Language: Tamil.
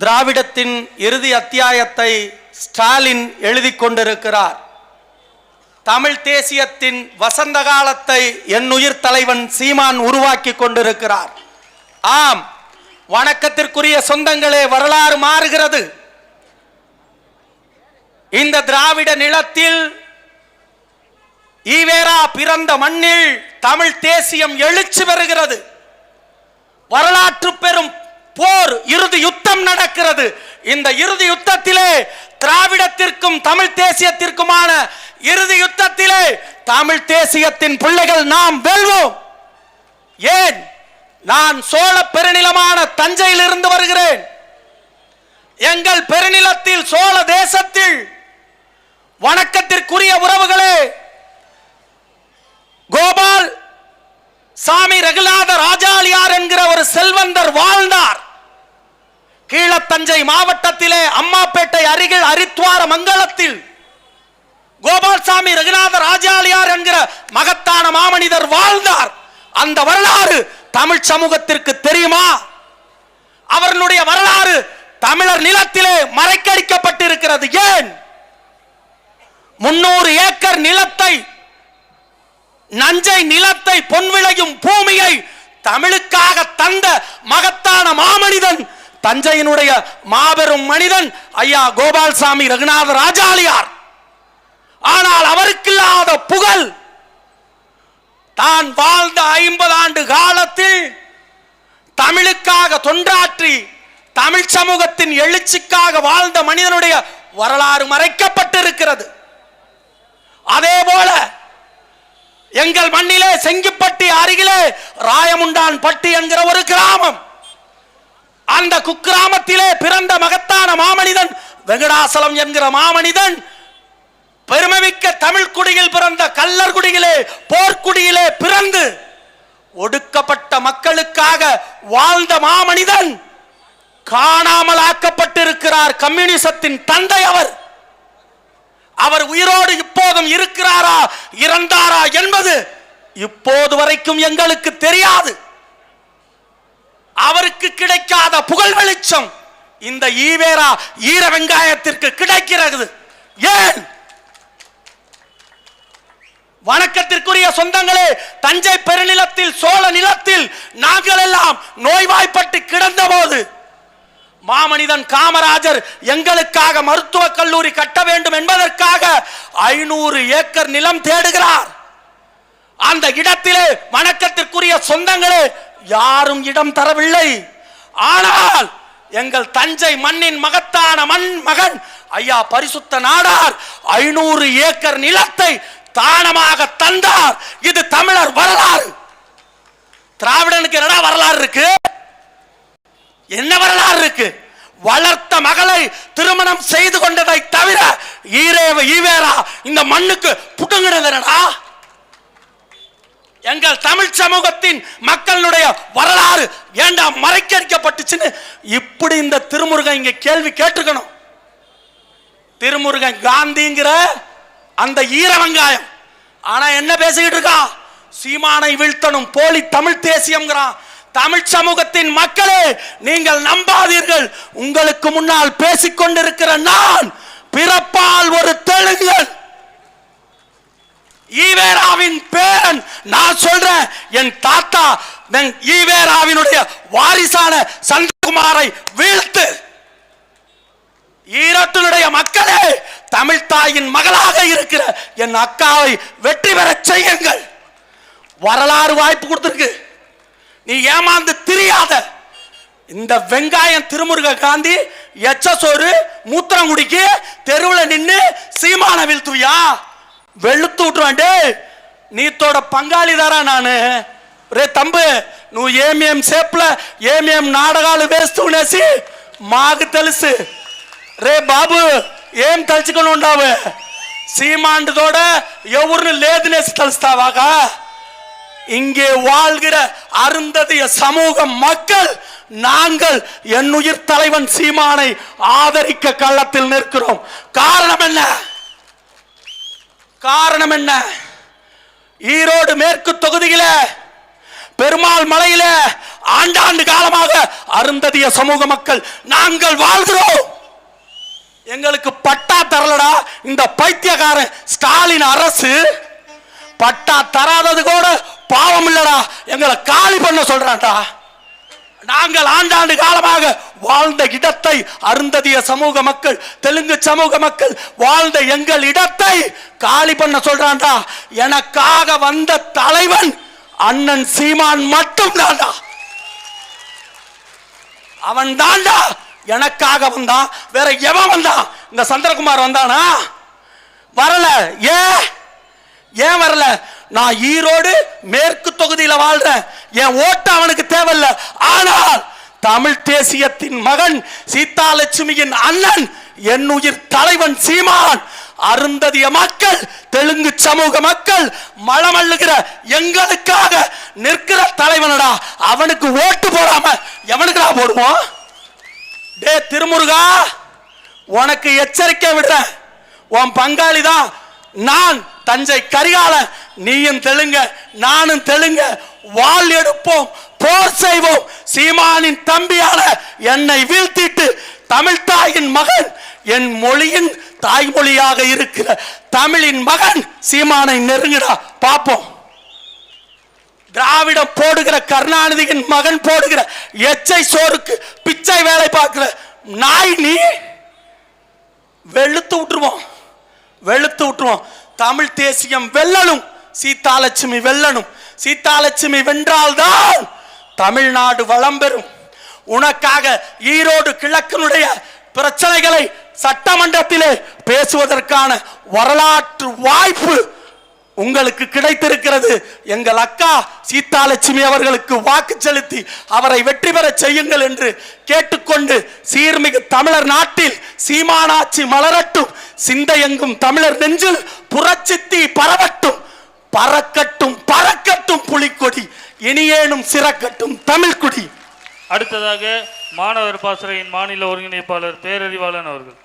திராவிடத்தின் இறுதி அத்தியாயத்தை ஸ்டாலின் எழுதி கொண்டிருக்கிறார். தமிழ் தேசியத்தின் வசந்த காலத்தை என் உயிர் தலைவன் சீமான் உருவாக்கி கொண்டிருக்கிறார். ஆம் வணக்கத்திற்குரிய சொந்தங்களே வரலாறு மாறுகிறது. இந்த திராவிட நிலத்தில் ஈவேரா பிறந்த மண்ணில் தமிழ் தேசியம் எழுச்சி பெறுகிறது. வரலாற்று பெரும் போர் இறுதி யுத்தம் நடக்கிறது. இந்த இறுதி யுத்தத்திலே திராவிடத்திற்கும் தமிழ் தேசியத்திற்குமான இறுதி யுத்தத்திலே தமிழ் தேசியத்தின் பிள்ளைகள் நாம் வெல்வோம். ஏன்? நான் சோழ பெருநிலமான தஞ்சையில் இருந்து வருகிறேன். எங்கள் பெருநிலத்தில் சோழ தேசத்தில் வணக்கத்திற்குரிய உறவுகளே கோபால் சாமி ரகுநாத ராஜாளியார் என்கிற ஒரு செல்வந்தர் வாழ்ந்த தஞ்சை மாவட்டத்திலே அம்மாப்பேட்டை அருகில் அரித்வார மங்கலத்தில் கோபால்சாமி ரகுநாத ராஜாலியார் என்கிற மகத்தான மாமனிதர் வாழ்ந்தார். அந்த வரலாறு தமிழ் சமூகத்திற்கு தெரியுமா? அவர்களுடைய வரலாறு தமிழர் நிலத்திலே மறைக்கடிக்கப்பட்டிருக்கிறது. ஏன்? முன்னூறு ஏக்கர் நிலத்தை நஞ்சை நிலத்தை பொன் விளையும் பூமியை தமிழுக்காக தந்த மகத்தான மாமனிதன் தஞ்சையினுடைய மாபெரும் மனிதன் ஐயா கோபால்சாமி ரகுநாத ராஜாலியார். ஆனால் அவருக்கில்லாத புகழ் தான் வாழ்ந்த ஐம்பது ஆண்டு காலத்தில் தமிழுக்காக தொண்டாற்றி தமிழ் சமூகத்தின் எழுச்சிக்காக வாழ்ந்த மனிதனுடைய வரலாறு மறைக்கப்பட்டிருக்கிறது. அதே போல எங்கள் மண்ணிலே செங்கிப்பட்டி அருகிலே ராயமுண்டான் பட்டி என்கிற ஒரு கிராமம். அந்த குக்கிராமத்திலே பிறந்த மகத்தான மாமனிதன் வெங்கடாசலம் என்கிற மாமனிதன் பெருமைமிக்க தமிழ் குடியில் பிறந்த கல்லர் குடியிலே போர்க்குடியிலே பிறந்து ஒடுக்கப்பட்ட மக்களுக்காக வாழ்ந்த மாமனிதன் காணாமல் ஆக்கப்பட்டிருக்கிறார் கம்யூனிசத்தின் தந்தை அவர். அவர் உயிரோடு இப்போதும் இருக்கிறாரா இறந்தாரா என்பது இப்போது வரைக்கும் எங்களுக்கு தெரியாது. அவருக்கு கிடைக்காத புகழ் வெளிச்சம் இந்த ஈவேரா ஈர வெங்காயத்திற்கு கிடைக்கிறது. ஏன்? வணக்கத்திற்குரிய சொந்தங்களே தஞ்சை பெருநிலத்தில் சோழ நிலத்தில் நாங்கள் எல்லாம் நோய்வாய்ப்பட்டு கிடந்த போது மாமனிதன் காமராஜர் எங்களுக்காக மருத்துவக் கல்லூரி கட்ட வேண்டும் என்பதற்காக ஐநூறு ஏக்கர் நிலம் தேடுகிறார். அந்த இடத்திலே வணக்கத்திற்குரிய சொந்தங்களே யாரும் இடம் தரவில்லை. ஆனால் எங்கள் தஞ்சை மண்ணின் மகத்தான மண் மகன் ஐயா பரிசுத்த நாடார் ஐநூறு ஏக்கர் நிலத்தை தானமாக தந்தார். இது தமிழர் வரலாறு. திராவிடனுக்கு என்னடா வரலாறு இருக்கு? என்ன வரலாறு இருக்கு? வளர்த்த மகளை திருமணம் செய்து கொண்டதை தவிர ஈரேவ ஈவேரா இந்த மண்ணுக்கு புடுங்கினது என்னடா? எங்கள் தமிழ் சமூகத்தின் மக்களுடைய வரலாறு ஏண்டா மறைக்கடிக்கப்பட்டுச்சுன்னு இப்படி இந்த திருமுருகன் இங்க கேள்வி கேட்டுக்கணும் திருமுருகன் காந்திங்கிற அந்த ஈர வெங்காயம் ஆனா என்ன பேசிக்கிட்டு இருக்கான் சீமானை வீழ்த்தணும் போலி தமிழ் தேசியம்ங்கிறான். தமிழ் சமூகத்தின் மக்களே நீங்கள் நம்பாதீர்கள். உங்களுக்கு முன்னால் பேசிக்கொண்டிருக்கிற நான் பிறப்பால் ஒரு தெலுங்கன். ஈவேராவின் பேரன். நான் சொல்றேன் என் தாத்தா வெங்- ஈவேராவினுடைய வாரிசான சந்தகுமாரை வீழ்த்து. ஈரத்தினுடைய மக்களே தமிழ் தாயின் மகளாக இருக்கிற என் அக்காவை வெற்றி பெறச் செய்யுங்கள். வரலாறு வாய்ப்பு கொடுத்துருக்கு. நீ ஏமாந்து தெரியாத. இந்த வெங்காயம் திருமுருக காந்தி எச்ச சோறு மூத்திரம் குடிக்கு தெருவில் நின்னு சீமான வீழ்த்துவியா? வெளுத்து விட்டுருவான் டேய் నీతోడ పంగాళిదారా నాను రే తమ్ము నువ్వు ఏమేం సేపుల ఏమేం నాటకాలు వేస్తూనేసి మాకు తెలుసు రే బాబు ఏం తలుచుకొని ఉండావు சீமாண்டுதோட எவருன்னு லேதுனேசி தலுஸ்தாவாக இங்கே வாழ்கிற அருந்ததிய சமூக மக்கள் நாங்கள் என் உயிர் தலைவன் சீமானை ஆதரிக்க களத்தில் நிற்கிறோம் காரணம் என்ன காரணம் என்ன? ஈரோடு மேற்கு தொகுதியில பெருமாள் மலையில ஆண்டாண்டு காலமாக அருந்ததிய சமூக மக்கள் நாங்கள் வாழ்கிறோம். எங்களுக்கு பட்டா தரலடா இந்த பைத்தியக்காரன் ஸ்டாலின் அரசு. பட்டா தராதது கூட பாவம் இல்லடா எங்களை காலி பண்ண சொல்றான்டா. நாங்கள் ஆண்டாண்டு காலமாக வாழ்ந்த இடத்தை அருந்ததிய சமூக மக்கள் தெலுங்கு சமூக மக்கள் வாழ்ந்த எங்கள் இடத்தை காலி பண்ண சொல்றான்டா. எனக்காக வந்த தலைவன் அண்ணன் சீமான் மட்டும் தான்டா அவன் தான்டா எனக்காக வந்தான். வேற எவன் வந்தான்? இந்த சந்திரகுமார் வந்தானா? வரல. ஏன்? ஏன் வரல? நான் ஈரோடு மேற்கு தொகுதியில் வாழ்றேன். என் ஓட்டு அவனுக்கு தேவையில்ல. ஆனால் தமிழ் தேசியத்தின் மகன் சீதாலட்சுமியின் அண்ணன் என் உயிர் தலைவன் சீமான் அருந்ததிய மக்கள் தெலுங்கு சமூக மக்கள் மலமல்லுகிற எங்களுக்காக நிற்கிற தலைவனடா. அவனுக்கு ஓட்டு போடாம எவனுக்குடா போடுவோம்? டே திருமுருகா உனக்கு எச்சரிக்கை விடுறேன். உன் பங்காளி தான் நான். தஞ்சை கரிகால நீயும் தெலுங்க நானும் தெலுங்க வால் எடுப்போம் போர் செய்வோம். சீமானின் தம்பியான என்னை வீழ்த்திட்டு தமிழ் தாயின் மகன் என் மொழியின் தாய்மொழியாக இருக்கிற தமிழின் மகன் சீமானை நெருங்கிடா. பார்ப்போம். திராவிடம் போடுகிற கருணாநிதியின் மகன் போடுகிற எச்சை சோறுக்கு பிச்சை வேலை பார்க்கிற நாய் நீ? வெளுத்து விட்டுருவோம். வெளுத்து விட்டுருவோம். தமிழ் தேசியம் வெல்லணும். சீதாலட்சுமி வெல்லணும். சீதாலட்சுமி வென்றால்தான் தமிழ்நாடு வளம் பெறும். உனக்காக ஈரோடு கிழக்கினுடைய பிரச்சனைகளை சட்டமன்றத்திலே பேசுவதற்கான வரலாற்று வாய்ப்பு உங்களுக்கு கிடைத்திருக்கிறது. எங்கள் அக்கா சீதாலட்சுமி அவர்களுக்கு வாக்கு செலுத்தி அவரை வெற்றி பெற செய்யுங்கள் என்று கேட்டுக்கொண்டு சீர்மிகு தமிழர் நாட்டில் சீமானாட்சி மலரட்டும். சிந்தையெங்கும் தமிழர் நெஞ்சில் புறச்சித்தி பரவட்டும். பறக்கட்டும் பறக்கட்டும் புலிக்கொடி. இனியேனும் சிறக்கட்டும் தமிழ்குடி அடுத்ததாக மாணவர் பாசறையின் மாநில ஒருங்கிணைப்பாளர் பேரறிவாளன் அவர்கள்.